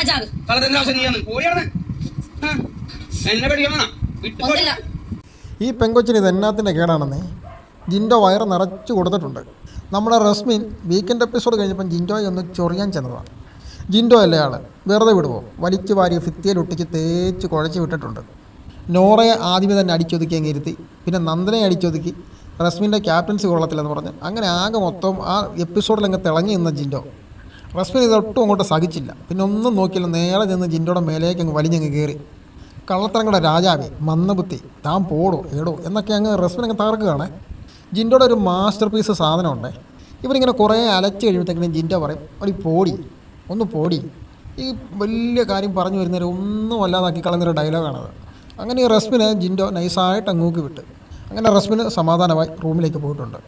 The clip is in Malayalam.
ആവശ്യം നീയാണ്? എന്നെ ഈ പെങ്കൊച്ചിന് ഇത് എന്നാത്തിന്റെ കേടാണെന്നേ? ജിൻഡോ വയറ് നിറച്ചു കൊടുത്തിട്ടുണ്ട്. നമ്മുടെ റസ്മിൻ വീക്കെൻഡ് എപ്പിസോഡ് കഴിഞ്ഞപ്പം ജിൻഡോയെ ഒന്ന് ചൊറിയാൻ ചെന്നതാണ് ജിൻഡോ അല്ലേ ആൾ? വെറുതെ വിടുവോ? വലിച്ചു വാരി ഭിത്തിയിൽ ഒട്ടിച്ച് തേച്ച് കുഴച്ച് വിട്ടിട്ടുണ്ട്. നോറയെ ആദ്യമേ തന്നെ അടിച്ചൊതുക്കി അങ്ങ് ഇരുത്തി. പിന്നെ നന്ദനെ അടിച്ചൊതുക്കി. റസ്മിന്റെ ക്യാപ്റ്റൻസി കൊള്ളത്തില്ലെന്ന് പറഞ്ഞ്. അങ്ങനെ ആകെ മൊത്തം ആ എപ്പിസോഡിൽ അങ്ങ് തിളങ്ങി നിന്ന ജിൻഡോ. റസ്മിൻ ഇതൊട്ടും അങ്ങോട്ട് സഹിച്ചില്ല. പിന്നെ ഒന്നും നോക്കിയില്ല. നേരെ നിന്ന് ജിൻഡോടെ മേലേക്ക് അങ്ങ് വലിഞ്ഞങ്ങ് കയറി. കള്ളത്തരങ്ങളുടെ രാജാവേ മന്ദബുദ്ധി താൻ പോടോ ഏടോ എന്നൊക്കെ അങ്ങ് റസ്മിൻ അങ്ങ് തകർക്കുകയാണ്. ജിൻഡോടെ ഒരു മാസ്റ്റർ പീസ് സാധനമുണ്ട്. ഇവരിങ്ങനെ കുറേ അലച്ച് കഴിയുമ്പോഴത്തേക്കിനും ജിൻഡോ പറയും ഒരു പോടി ഒന്ന് പോടി. ഈ വലിയ കാര്യം പറഞ്ഞു വരുന്നവരെ ഒന്നും അല്ലാതാക്കി കളഞ്ഞൊരു ഡയലോഗാണത്. അങ്ങനെ ഈ റസ്മിനെ ജിൻഡോ നൈസായിട്ട് അങ്ങൂക്കി വിട്ട് അങ്ങനെ റസ്മിന് സമാധാനമായി റൂമിലേക്ക് പോയിട്ടുണ്ട്.